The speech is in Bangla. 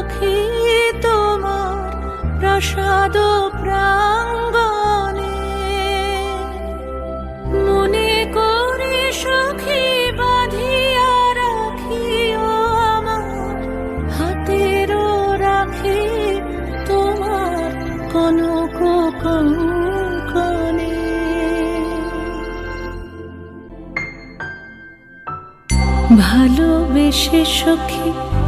পাখি তোমার প্রসাদ প্রাঙ্গণে। মনে করে সখী বাঁধিয়া রাখিও আমার হাতেরও রাখি তোমার কনক কঙ্কনে ভালোবেসে সখী